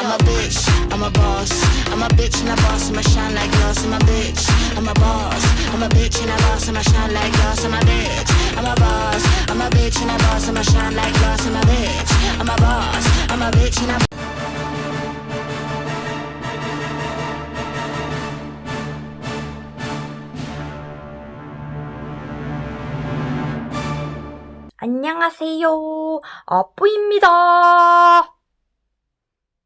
I'm a bitch, I'm a boss. I'm a bitch and a boss, I'ma shine like glass. I'm a bitch, I'm a boss. I'm a bitch and a boss, I'ma shine like glass. I'm a bitch, I'm a boss. I'm a bitch and a boss, I'ma shine like glass. I'm a bitch, I'm a boss. I'm a bitch and a 안녕하세요. 아뿌입니다.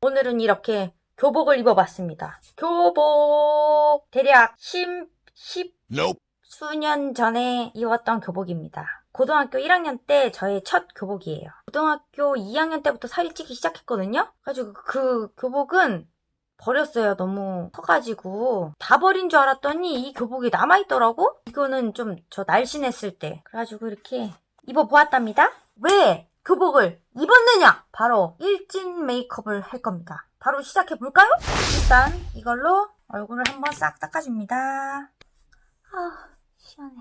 오늘은 이렇게 교복을 입어봤습니다. 교복! 대략 10, 10 Nope. 수년 전에 입었던 교복입니다. 고등학교 1학년 때 저의 첫 교복이에요. 고등학교 2학년 때부터 살이 찌기 시작했거든요? 그래가지고 그 교복은 버렸어요. 너무 커가지고. 다 버린 줄 알았더니 이 교복이 남아있더라고? 이거는 좀 저 날씬했을 때. 그래가지고 이렇게 입어보았답니다. 왜 교복을 입었느냐? 바로 일진 메이크업을 할 겁니다. 바로 시작해 볼까요? 일단 이걸로 얼굴을 한번 싹 닦아줍니다. 아, 시원해.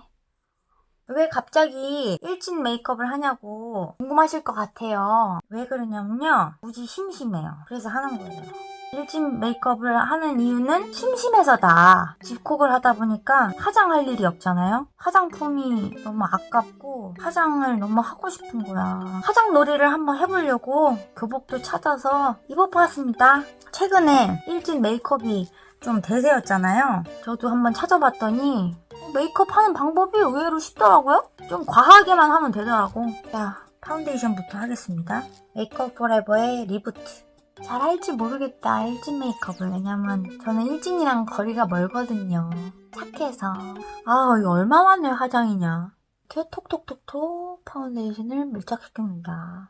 왜 갑자기 일진 메이크업을 하냐고 궁금하실 것 같아요. 왜 그러냐면요. 무지 심심해요. 그래서 하는 거예요. 일진 메이크업을 하는 이유는 심심해서다. 집콕을 하다 보니까 화장할 일이 없잖아요. 화장품이 너무 아깝고 화장을 너무 하고 싶은 거야. 화장 놀이를 한번 해보려고 교복도 찾아서 입어보았습니다. 최근에 일진 메이크업이 좀 대세였잖아요. 저도 한번 찾아봤더니 메이크업 하는 방법이 의외로 쉽더라고요. 좀 과하게만 하면 되더라고. 자, 파운데이션부터 하겠습니다. 메이크업 포레버의 리부트. 잘 할지 모르겠다, 일진 메이크업을. 왜냐면 저는 일진이랑 거리가 멀거든요. 착해서. 아, 이거 얼마 만에 화장이냐. 이렇게 톡톡톡톡 파운데이션을 밀착시킵니다.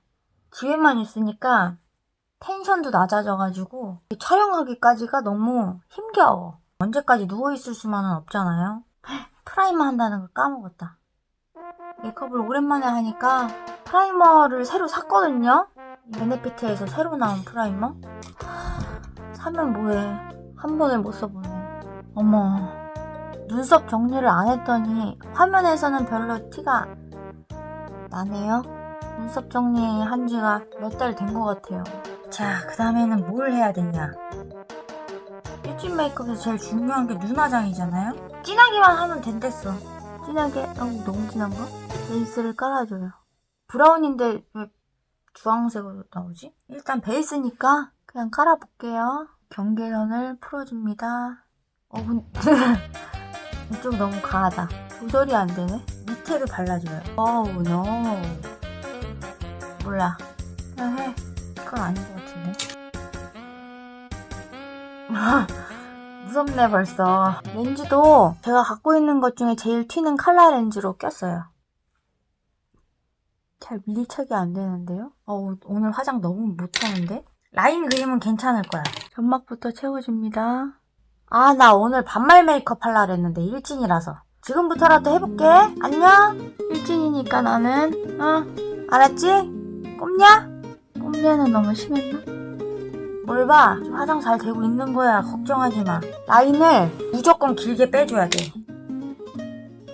집에만 있으니까 텐션도 낮아져가지고 촬영하기까지가 너무 힘겨워. 언제까지 누워있을 수만은 없잖아요. 프라이머 한다는 걸 까먹었다. 메이크업을 오랜만에 하니까 프라이머를 새로 샀거든요. 베네피트에서 새로 나온 프라이머. 하, 사면 뭐해. 한 번을 못 써보네. 어머. 눈썹 정리를 안 했더니 화면에서는 별로 티가 나네요. 눈썹 정리한 지가 몇 달 된 것 같아요. 자, 그 다음에는 뭘 해야 되냐. 일진 메이크업에서 제일 중요한 게 눈 화장이잖아요? 진하게만 하면 된댔어. 진하게, 어, 너무 진한가? 베이스를 깔아줘요. 브라운인데 왜 주황색으로 나오지? 일단 베이스니까 그냥 깔아볼게요. 경계선을 풀어줍니다. 어, 근 이쪽 너무 과하다. 조절이 안 되네. 밑에도 발라줘요. 어우, 노. 몰라. 그냥 해. 그건 아닌 것 같은데. 무섭네 벌써. 렌즈도 제가 갖고 있는 것 중에 제일 튀는 칼라 렌즈로 꼈어요. 잘 밀착이 안 되는데요? 어, 오늘 화장 너무 못하는데? 라인 그림은 괜찮을 거야. 점막부터 채워줍니다. 아, 나 오늘 반말 메이크업 하려고 했는데 일진이라서. 지금부터라도 해볼게. 안녕? 일진이니까 나는, 어, 알았지? 꼼냐? 꼼냐는 너무 심했나? 뭘 봐. 좀 화장 잘 되고 있는 거야. 걱정하지 마. 라인을 무조건 길게 빼줘야 돼.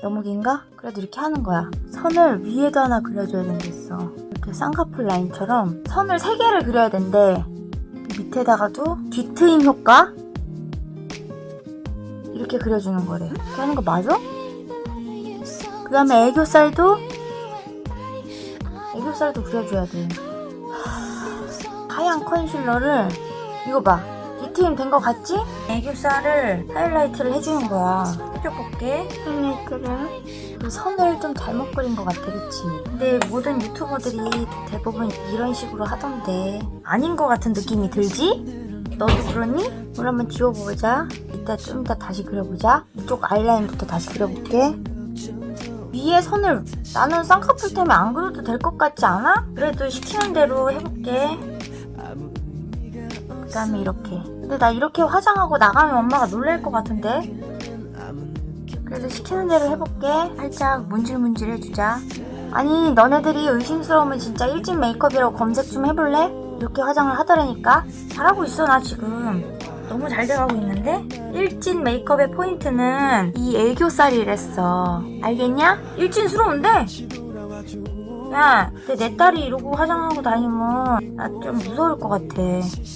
너무 긴가? 그래도 이렇게 하는 거야. 선을 위에도 하나 그려줘야 된댔어. 이렇게 쌍꺼풀 라인처럼 선을 3개를 그려야 된대. 밑에다가도 뒤트임 효과? 이렇게 그려주는 거래. 이렇게 하는 거 맞아? 그 다음에 애교살도 애교살도 그려줘야 돼. 하얀 컨실러를 이거 봐. 뒤트임 된거 같지? 애교살을 하이라이트를 해주는 거야. 해줘볼게. 하이라이트를. 그 선을 좀 잘못 그린 것 같아, 그치? 근데 모든 유튜버들이 대부분 이런 식으로 하던데 아닌 것 같은 느낌이 들지? 너도 그러니? 우리 한번 지워보자. 이따 좀 이따 다시 그려보자. 이쪽 아이라인부터 다시 그려볼게. 위에 선을 나는 쌍꺼풀 때문에 안 그려도 될 것 같지 않아? 그래도 시키는 대로 해볼게. 그 다음에 이렇게. 근데 나 이렇게 화장하고 나가면 엄마가 놀랄 것 같은데? 그래도 시키는 대로 해볼게. 살짝 문질문질 해주자. 아니, 너네들이 의심스러우면 진짜 일진 메이크업이라고 검색 좀 해볼래? 이렇게 화장을 하더라니까? 잘하고 있어, 나 지금. 너무 잘 돼가고 있는데? 일진 메이크업의 포인트는 이 애교살이랬어. 알겠냐? 일진스러운데? 야, 내 딸이 이러고 화장하고 다니면 나 좀 무서울 것 같아.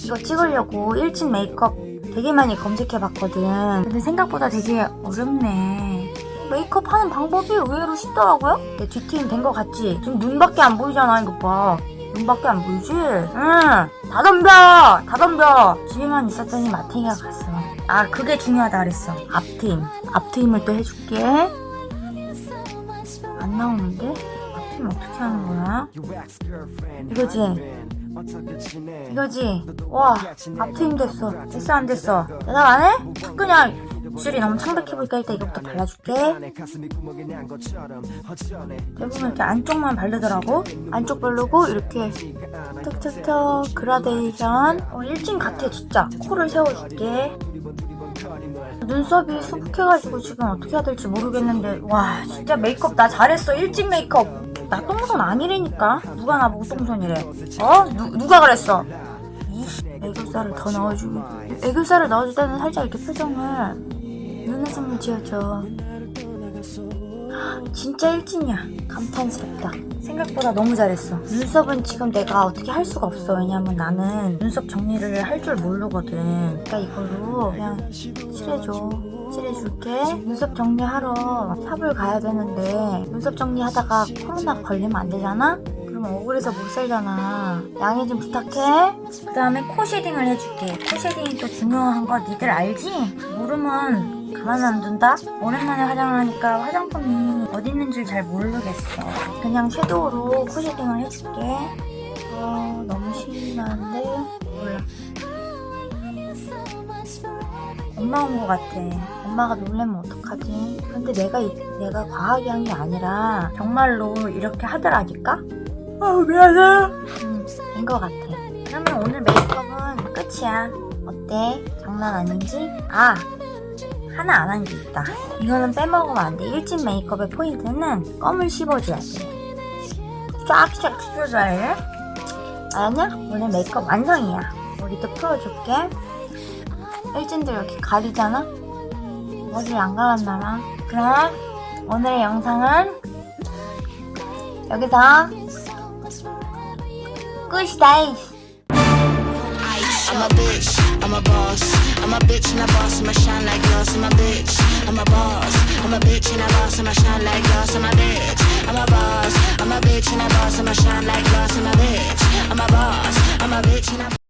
이거 찍으려고 일진 메이크업 되게 많이 검색해봤거든. 근데 생각보다 되게 어렵네. 메이크업 하는 방법이 의외로 쉽더라고요? 내 뒷팀 된것 같지? 지금 눈밖에 안 보이잖아, 이거 봐. 눈밖에 안 보이지? 응! 다 덤벼! 다 덤벼! 집에만 있었더니 마탱이가 갔어. 아, 그게 중요하다 그랬어. 앞트임. 앞트임을 또 해줄게. 안 나오는데? 앞트임 어떻게 하는 거야? 이거지? 이거지? 와, 앞트임 됐어. 됐어, 안 됐어? 대답 안 해? 그냥 입술이 너무 창백해 보니까 일단 이거부터 발라줄게. 대부분 이렇게 안쪽만 바르더라고. 안쪽 바르고 이렇게 톡톡톡 그라데이션. 어, 일진 같아 진짜. 코를 세워줄게. 눈썹이 수북해가지고 지금 어떻게 해야 될지 모르겠는데 와 진짜 메이크업 나 잘했어 일진 메이크업 나 똥손 아니라니까. 누가 나보고 똥손이래? 어? 누, 누가 그랬어? 이씨 애교살을 더 넣어주고 애교살을 넣어줄 때는 살짝 이렇게 표정을 눈웃음을 지어줘 진짜 일진이야. 감탄스럽다. 생각보다 너무 잘했어. 눈썹은 지금 내가 어떻게 할 수가 없어. 왜냐면 나는 눈썹 정리를 할 줄 모르거든. 그러니까 이걸로 그냥 칠해줘. 칠해줄게. 눈썹 정리하러 샵을 가야 되는데 눈썹 정리하다가 코로나 걸리면 안 되잖아? 억울해서 못 살잖아. 양해 좀 부탁해. 그 다음에 코 쉐딩을 해줄게. 코 쉐딩이 또 중요한 거 니들 알지? 모르면 가만 안 둔다? 오랜만에 화장을 하니까 화장품이 어디 있는 줄 잘 모르겠어. 그냥 섀도우로 코 쉐딩을 해줄게. 어, 너무 심한데? 몰라. 엄마 온 것 같아. 엄마가 놀래면 어떡하지? 근데 내가, 이- 내가 과하게 한 게 아니라 정말로 이렇게 하더라니까? 아, 미안해. 음, 된것 같아. 그러면 오늘 메이크업은 끝이야. 어때? 장난 아닌지? 아, 하나 안 한 게 있다. 이거는 빼먹으면 안 돼. 일진 메이크업의 포인트는 껌을 씹어줘야 돼. 쫙쫙 씹어줘야 해. 알았냐? 오늘 메이크업 완성이야. 머리도 풀어줄게. 일진들 이렇게 가리잖아? 머리를 안 감았나봐. 그럼 오늘의 영상은 여기서 끝이다. I'm a bitch, I'm a boss. I'm a bitch and a boss, I'ma shine like glass. I'm a bitch, I'm a boss. I'm a bitch and a boss, I'ma shine like glass. I'm a bitch, I'm a boss. I'm a bitch and a boss, I'ma shine like glass. I'm a bitch, I'm a boss. I'm a bitch and a